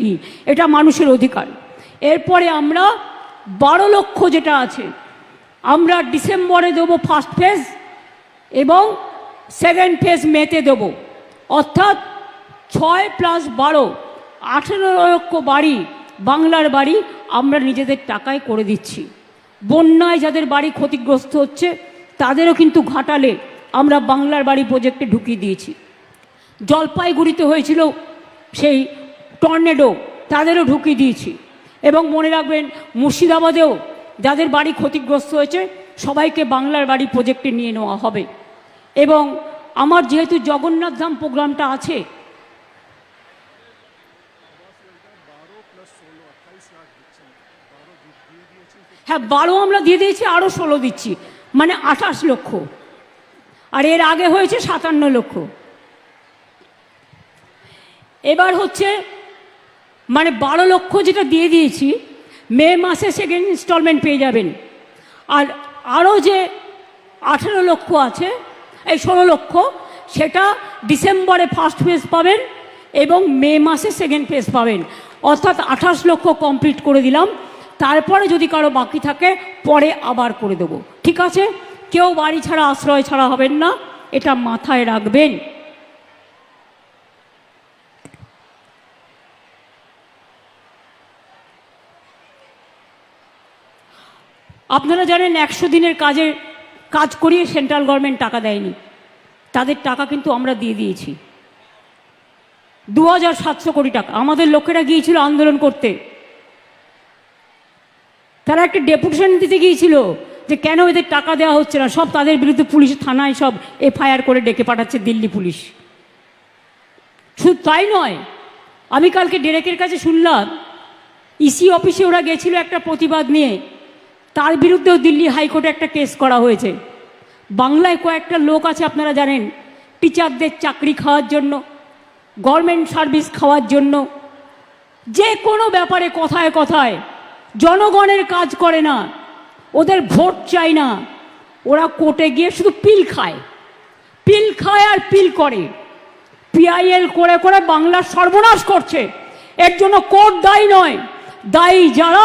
দিই এটা মানুষের অধিকার। এরপরে আমরা বারো লক্ষ যেটা আছে, আমরা ডিসেম্বরে দেবো ফার্স্ট ফেজ এবং সেকেন্ড ফেজ মেতে দেবো। অর্থাৎ ছয় প্লাস বারো, আঠেরো লক্ষ বাড়ি, বাংলার বাড়ি আমরা নিজেদের টাকায় করে দিচ্ছি। বন্যায় যাদের বাড়ি ক্ষতিগ্রস্ত হচ্ছে, তাদেরও কিন্তু ঘাটালে আমরা বাংলার বাড়ি প্রজেক্টে ঢুকিয়ে দিয়েছি। জলপাইগুড়িতে হয়েছিল সেই টর্নেডো তাদেরও ঢুকিয়ে দিয়েছি। এবং মনে রাখবেন, মুর্শিদাবাদেও যাদের বাড়ি ক্ষতিগ্রস্ত হয়েছে, সবাইকে বাংলার বাড়ি প্রজেক্টে নিয়ে নেওয়া হবে। এবং আমার যেহেতু জগন্নাথ ধাম প্রোগ্রামটা আছে হ্যাঁ বারো আমরা দিয়ে দিয়েছি আরও ষোলো দিচ্ছি। মানে আঠাশ লক্ষ। আর এর আগে হয়েছে সাতান্ন লক্ষ। এবার হচ্ছে মানে বারো লক্ষ যেটা দিয়ে দিয়েছি, মে মাসে সেকেন্ড ইনস্টলমেন্ট পেয়ে যাবেন। আর আরও যে আঠেরো লক্ষ আছে, এই ষোলো লক্ষ, সেটা ডিসেম্বরে ফার্স্ট ফেজ পাবেন এবং মে মাসে সেকেন্ড ফেজ পাবেন। অর্থাৎ আঠাশ লক্ষ কমপ্লিট করে দিলাম। তারপরে যদি কারও বাকি থাকে, পরে আবার করে দেবো। ঠিক আছে? কেউ বাড়ি ছাড়া, আশ্রয় ছাড়া হবেন না। এটা মাথায় রাখবেন। আপনারা জানেন একশো দিনের কাজের কাজ করিয়ে সেন্ট্রাল গভর্নমেন্ট টাকা দেয়নি। তাদের টাকা কিন্তু আমরা দিয়ে দিয়েছি। দু হাজার সাতশো কোটি টাকা। আমাদের লোকেরা গিয়েছিল আন্দোলন করতে। তারা একটা ডেপুটেশন দিতে গিয়েছিল যে কেন এদের টাকা দেওয়া হচ্ছে না। সব তাদের বিরুদ্ধে পুলিশ, থানায় সব এফআইআর করে ডেকে পাঠাচ্ছে দিল্লি পুলিশ। শুধু তাই নয়, আমি কালকে ডেরেকের কাছে শুনলাম, ইসি অফিসে ওরা গেছিল একটা প্রতিবাদ নিয়ে। তার বিরুদ্ধেও দিল্লি হাইকোর্টে একটা কেস করা হয়েছে। বাংলায় কয়েকটা লোক আছে, আপনারা জানেন, টিচারদের চাকরি খাওয়ার জন্য, গভর্নমেন্ট সার্ভিস খাওয়ার জন্য। যে কোনো ব্যাপারে কথায় কথায়, জনগণের কাজ করে না, ওদের ভোট চাই না। ওরা কোর্টে গিয়ে শুধু পিল খায়। পিল খায় আর পিল করে। পিআইএল করে করে বাংলার সর্বনাশ করছে। এর জন্য কোর্ট দায়ী নয়, দায়ী যারা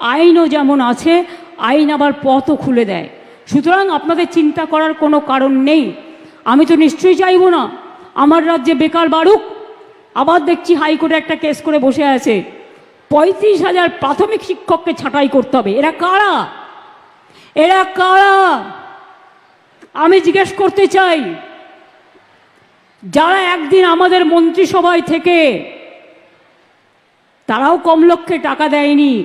আইনও যেমন আছে, আইন আবার পথও খুলে দেয়। সুতরাং আপনাদের চিন্তা করার কোনো কারণ নেই। আমি তো নিশ্চয়ই চাইব না। আমার রাজ্যে বেকার বাড়ুক আবার দেখছি হাইকোর্টে একটা কেস করে বসে আছে। পঁয়ত্রিশ হাজার প্রাথমিক শিক্ষককে ছাঁটাই করতে হবে। এরা কারা? এরা কারা? আমি জিজ্ঞেস করতে চাই, যারা একদিন আমাদের মন্ত্রিসভায় থেকে, তারাও কম লক্ষ্যে টাকা দেয়নি।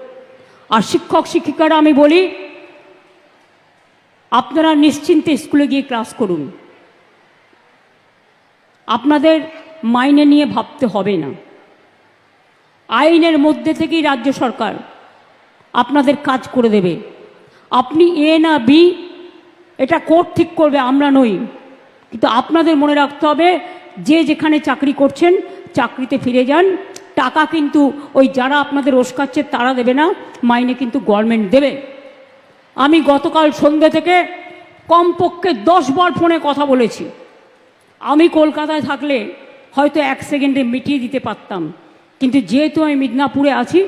আর শিক্ষক শিক্ষিকারা আমি বলি, আপনারা নিশ্চিন্তে স্কুলে গিয়ে ক্লাস করুন। আপনাদের মাইনে নিয়ে ভাবতে হবে না। আইনের মধ্যে থেকেই রাজ্য সরকার আপনাদের কাজ করে দেবে। আপনি এ না বি, এটা কোর্ট ঠিক করবে, আমরা নই। কিন্তু আপনাদের মনে রাখতে হবে, যে যেখানে চাকরি করছেন, চাকরিতে ফিরে যান। টাকা কিন্তু ওই যারা আপনাদের ওসকাচ্ছে তারা দেবে না, মাইনে কিন্তু গভর্নমেন্ট দেবে। আমি গতকাল সন্ধ্যে থেকে কমপক্ষে দশ বার ফোনে কথা বলেছি। আমি কলকাতায় থাকলে হয়তো এক সেকেন্ডে মিটিয়ে দিতে পারতাম। কিন্তু যেহেতু আমি মিদনাপুরে আছি